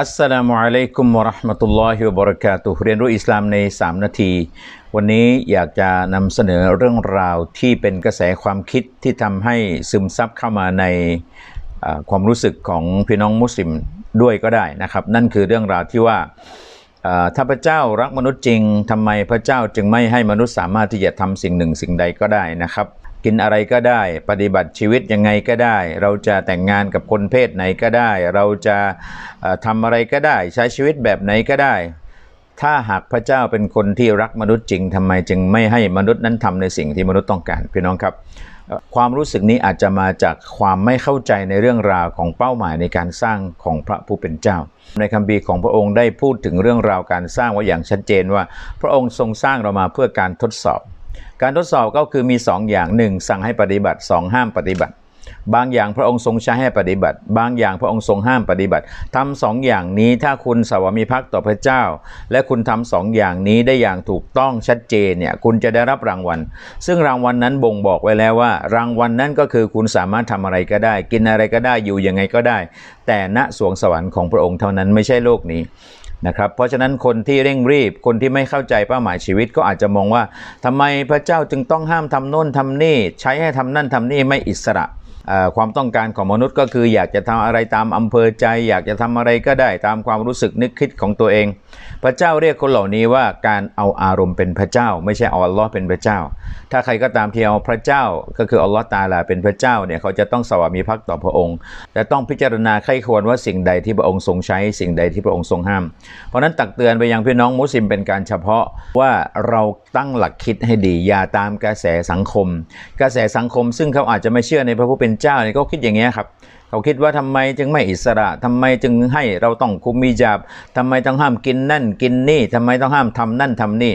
อัสสลามุอะลัยกุมวะราะห์มะตุลลอฮิวะบะเราะกาตุฮ์เรียนรู้อิสลามใน 3 นาที วันนี้อยากจะนำเสนอเรื่องราวที่เป็นกระแสความคิดที่ทำให้ซึมซับเข้ามาในความรู้สึกของพี่น้องมุสลิมด้วยก็ได้นะครับ นั่นคือเรื่องราวที่ว่าถ้าพระเจ้ารักมนุษย์จริงทำไมพระเจ้าจึงไม่ให้มนุษย์สามารถที่จะทำสิ่งหนึ่งสิ่งใดก็ได้นะครับ กินอะไรก็ได้ ปฏิบัติชีวิตยังไงก็ได้ เราจะแต่งงานกับคนเพศไหนก็ได้ เราจะทำอะไรก็ได้ ใช้ชีวิตแบบไหนก็ได้ ถ้าหากพระเจ้าเป็นคนที่รักมนุษย์จริงทำไมจึงไม่ให้มนุษย์นั้นทำในสิ่งที่มนุษย์ต้องการพี่น้องครับ ความรู้สึกนี้อาจจะมาจากความไม่เข้าใจในเรื่องราวของเป้าหมายในการสร้างของพระผู้เป็นเจ้า ในคัมภีร์ของพระองค์ได้พูดถึงเรื่องราวการสร้างไว้อย่างชัดเจนว่า พระองค์ทรงสร้างเรามาเพื่อการทดสอบ การทดสอบก็คือมี2ออย่างหนึ่งสั่งให้ปฏิบัติ 2 ห้ามปฏิบัติ บางอย่างพระองค์ทรงใช้ให้ปฏิบัติ บางอย่างพระองค์ทรงห้ามปฏิบัติทำสองอย่างนี้ถ้าคุณสวามีภักดิ์ต่อพระเจ้า และคุณทำสองอย่างนี้ได้อย่างถูกต้องชัดเจนเนี่ยคุณจะได้รับรางวัล ซึ่งรางวัลนั้นบ่งบอกไว้แล้วว่า รางวัลนั้นก็คือคุณสามารถทำอะไรก็ได้ กินอะไรก็ได้อยู่ยังไงก็ได้ แต่ณสวงสวรรค์ของพระองค์เท่านั้นไม่ใช่โลกนี้ นะครับเพราะฉะนั้นคนที่เร่งรีบคนที่ไม่เข้าใจเป้าหมายชีวิตก็อาจจะมองว่าทำไมพระเจ้าจึงต้องห้ามทำโน่นทำนี่ ใช้ให้ทำนั่นทำนี่ไม่อิสระ ความต้องการของมนุษย์ก็คืออยากจะทำอะไรตามอำเภอใจ อยากจะทำอะไรก็ได้ตามความรู้สึกนึกคิดของตัวเอง พระเจ้าเรียกคนเหล่านี้ว่าการเอาอารมณ์เป็นพระเจ้า ไม่ใช่เอาอัลลอฮ์เป็นพระเจ้า ถ้าใครก็ตามที่เอาพระเจ้าก็คืออัลลอฮ์ตาลาเป็นพระเจ้าเนี่ยเขาจะต้องสวามีภักดิ์ต่อพระองค์แต่ต้องพิจารณาใครควรว่าสิ่งใดที่พระองค์ทรงใช้ สิ่งใดที่พระองค์ทรงห้าม เพราะนั้นตักเตือนไปยังพี่น้องมุสลิมเป็นการเฉพาะว่าเราตั้งหลักคิดให้ดีอย่าตามกระแสสังคม กระแสสังคมซึ่งเขาอาจจะไม่เชื่อในพระผู้เป็นเจ้าเนี่ยเขาคิดอย่างเงี้ยครับเขาคิดว่าทำไมจึงไม่อิสระทำไมจึงให้เราต้องคุมมีจาบทำไมต้องห้ามกินนั่นกินนี่ทำไมต้องห้ามทำนั่นทำนี่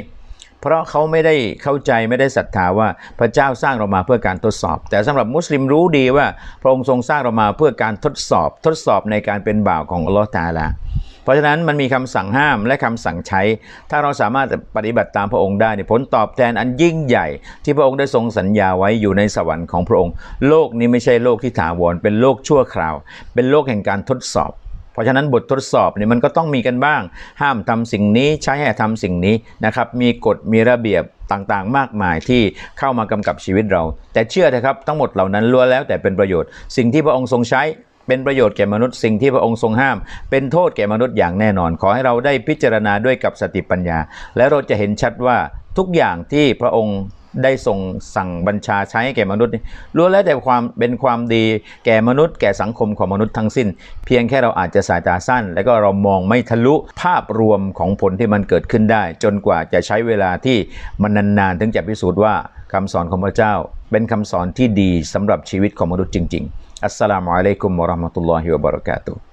เพราะเขาไม่ได้เข้าใจไม่ได้ศรัทธาว่าพระเจ้าสร้างเรามาเพื่อการทดสอบ แต่สำหรับมุสลิมรู้ดีว่าพระองค์ทรงสร้างเรามาเพื่อการทดสอบ ทดสอบในการเป็นบ่าวของอัลลอฮฺตาลา เพราะฉะนั้นมันมีคำสั่งห้ามและคำสั่งใช้ ถ้าเราสามารถปฏิบัติตามพระองค์ได้เนี่ยผลตอบแทนอันยิ่งใหญ่ ที่พระองค์ได้ทรงสัญญาไว้อยู่ในสวรรค์ของพระองค์ โลกนี้ไม่ใช่โลกที่ถาวรเป็นโลกชั่วคราว เป็นโลกแห่งการทดสอบเพราะฉะนั้นบททดสอบเนี่ยมันก็ต้องมีกันบ้าง ห้ามทำสิ่งนี้ใช้ให้ทำสิ่งนี้นะครับ มีกฎมีระเบียบต่างๆ มากมายที่เข้ามากำกับชีวิตเรา แต่เชื่อเถอะครับทั้งหมดเหล่านั้นล้วนแล้วแต่เป็นประโยชน์ สิ่งที่พระองค์ทรงใช้ เป็นประโยชน์แก่มนุษย์สิ่งที่พระองค์ทรงห้าม เป็นโทษแก่มนุษย์อย่างแน่นอน ขอให้เราได้พิจารณาด้วยกับสติปัญญา และเราจะเห็นชัดว่าทุกอย่างที่พระองค์ ได้ทรงสั่งบัญชาใช้แก่มนุษย์ล้วนแล้วแต่ความเป็นความดีแก่มนุษย์ แก่สังคมของมนุษย์ทั้งสิ้น เพียงแค่เราอาจจะสายตาสั้น และก็เรามองไม่ทะลุภาพรวมของผลที่มันเกิดขึ้นได้ จนกว่าจะใช้เวลาที่มันนานๆถึงจะพิสูจน์ว่าคำสอนของพระเจ้า เป็นคำสอนที่ดีสำหรับชีวิตของมนุษย์จริง ๆ อัสสลามุอะลัยกุมวะราะห์มะตุลลอฮิวะบะเราะกาตุฮ์